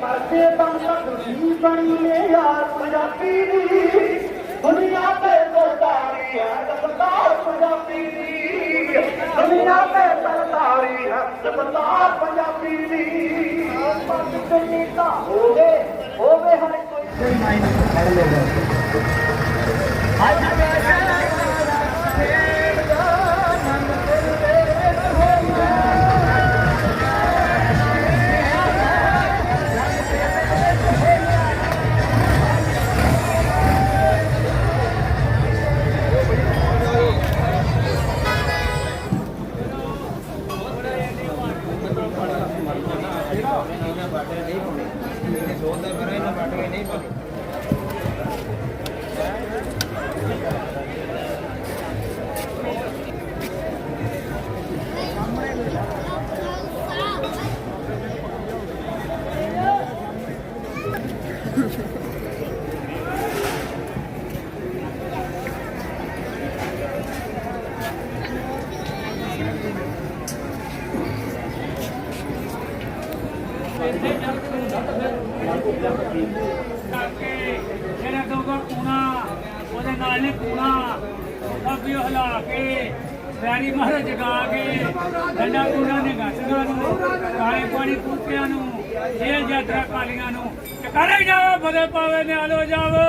ਮਰਦੇ ਤੱਕ ਜੀ ਬਣੀ ਨੇ ਯਾਰ ਪੰਜਾਬੀ ਦੀ। ਦੁਨੀਆ ਤੇ ਸਰਦਾਰੀ ਹੈ ਸਰਦਾਰ ਪੰਜਾਬੀ ਦੀ। ਦੁਨੀਆ ਤੇ ਸਰਦਾਰੀ ਹੈ ਸਰਦਾਰ ਪੰਜਾਬੀ ਦੀ। ਪੱਗ ਤੇ ਨੀਤਾ ਹੋਵੇ ਹੋਵੇ ਹਰ ਕੋਈ। ਭਾਵੇਂ ਇਹਨਾਂ ਬਾਟੇ ਨਹੀਂ ਪਾਉਣੇ ਜੋ ਤਾਂ ਕਰਾਂ ਇਹਨਾਂ ਬਾਟੇ ਨਹੀਂ ਪਾਉਣੇ ਕਰਕੇ ਜਿਹੜਾ ਦੋਗਾ ਕੂਣਾ ਉਹਦੇ ਨਾਲ ਨੇ ਕੂਣਾ ਅੱਗੇ ਹਿਲਾ ਕੇ ਵੈਰੀ ਮਹਾਰਾਜ ਜਗਾ ਕੇ ਡੰਡਾ ਕੂਣਾ ਨੇ ਗੱਟਾਂ ਨੂੰ ਕਾਲੇ ਪਾਣੀ ਕੁੱਤਿਆਂ ਨੂੰ ਜੇਲ ਯਾਤਰਾ ਕਾਲੀਆਂ ਨੂੰ ਟਕਾਰੇ ਜਾਵੇ ਬਦੇ ਪਾਵੇ ਨਿਆਲੋ ਜਾਵੋ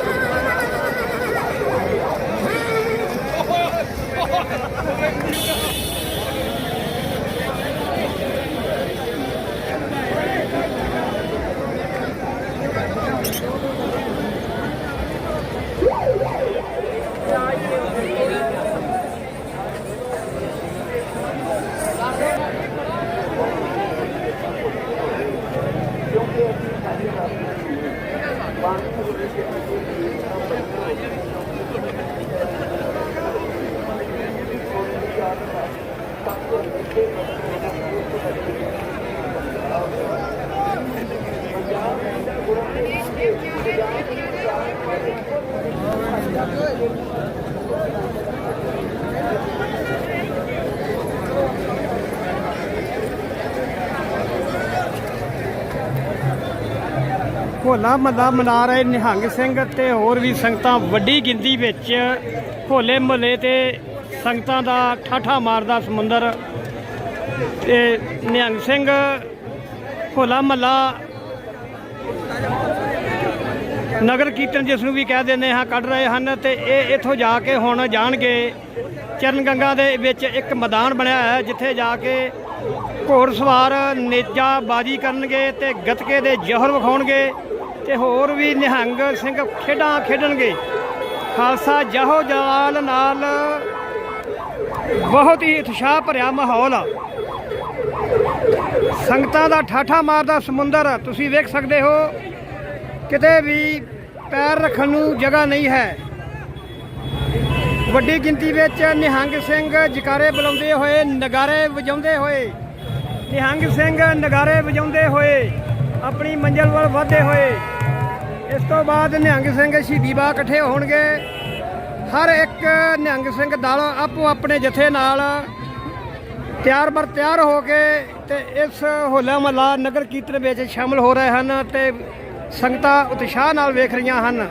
Thank you. ਹੋਲਾ ਮਹੱਲਾ ਮਨਾ ਰਹੇ ਨਿਹੰਗ ਸਿੰਘ ਤੇ ਹੋਰ ਵੀ ਸੰਗਤਾਂ ਵੱਡੀ ਗਿਣਤੀ ਵਿੱਚ ਹੋਲੇ ਮਹੱਲੇ ਤੇ ਸੰਗਤਾਂ ਦਾ ਠਾਠਾ ਮਾਰਦਾ ਸਮੁੰਦਰ ਤੇ ਨਿਹੰਗ ਸਿੰਘ ਹੋਲਾ ਮਹੱਲਾ ਨਗਰ ਕੀਰਤਨ ਜਿਸ ਨੂੰ ਵੀ ਕਹਿ ਦਿੰਦੇ ਹਾਂ, ਕੱਢ ਰਹੇ ਹਨ ਤੇ ਇਹ ਇੱਥੋਂ ਜਾ ਕੇ ਹੁਣ ਜਾਣਗੇ। ਚਰਨ ਗੰਗਾ ਦੇ ਵਿੱਚ ਇੱਕ ਮੈਦਾਨ ਬਣਿਆ ਹੈ, ਜਿੱਥੇ ਜਾ ਕੇ ਘੋੜ ਸਵਾਰ ਨੇਜਾ ਬਾਜੀ ਕਰਨਗੇ ਤੇ ਗਤਕੇ ਦੇ ਜੋਹਰ ਵਿਖਾਉਣਗੇ। ਤੇ ਹੋਰ ਵੀ ਨਿਹੰਗ ਸਿੰਘ ਖੇਡਾਂ ਖੇਡਣਗੇ। ਖਾਲਸਾ ਜਹੋ ਜਲਾਲ ਨਾਲ ਬਹੁਤ ਹੀ ਉਤਸ਼ਾਹ ਭਰਿਆ ਮਾਹੌਲ ਆ। ਸੰਗਤਾਂ ਦਾ ਠਾਠਾ ਮਾਰਦਾ ਸਮੁੰਦਰ, ਤੁਸੀਂ ਵੇਖ ਸਕਦੇ ਹੋ, ਕਿਤੇ ਵੀ ਪੈਰ ਰੱਖਣ ਨੂੰ ਜਗ੍ਹਾ ਨਹੀਂ ਹੈ। ਵੱਡੀ ਗਿਣਤੀ ਵਿੱਚ ਨਿਹੰਗ ਸਿੰਘ ਜਕਾਰੇ ਬੁਲਾਉਂਦੇ ਹੋਏ, ਨਗਾਰੇ ਵਜਾਉਂਦੇ ਹੋਏ, ਨਿਹੰਗ ਸਿੰਘ ਨਗਾਰੇ ਵਜਾਉਂਦੇ ਹੋਏ ਆਪਣੀ ਮੰਜ਼ਿਲ ਵੱਲ ਵਧਦੇ ਹੋਏ, ਇਸ ਤੋਂ ਬਾਅਦ ਨਿਹੰਗ ਸਿੰਘ ਸ਼ਹੀਦੀ ਬਾਗ ਇਕੱਠੇ ਹੋਣਗੇ। ਹਰ ਇੱਕ ਨਿਹੰਗ ਸਿੰਘ ਦਲ ਆਪੋ ਆਪਣੇ ਜਥੇ ਨਾਲ ਤਿਆਰ ਬਰ ਤਿਆਰ ਹੋ ਕੇ ਤੇ ਇਸ ਹੋਲਾ ਮਹੱਲਾ ਨਗਰ ਕੀਰਤਨ ਵਿੱਚ ਸ਼ਾਮਲ ਹੋ ਰਹੇ ਹਨ ਤੇ ਸੰਗਤਾਂ ਉਤਸ਼ਾਹ ਨਾਲ ਵੇਖ ਰਹੀਆਂ ਹਨ।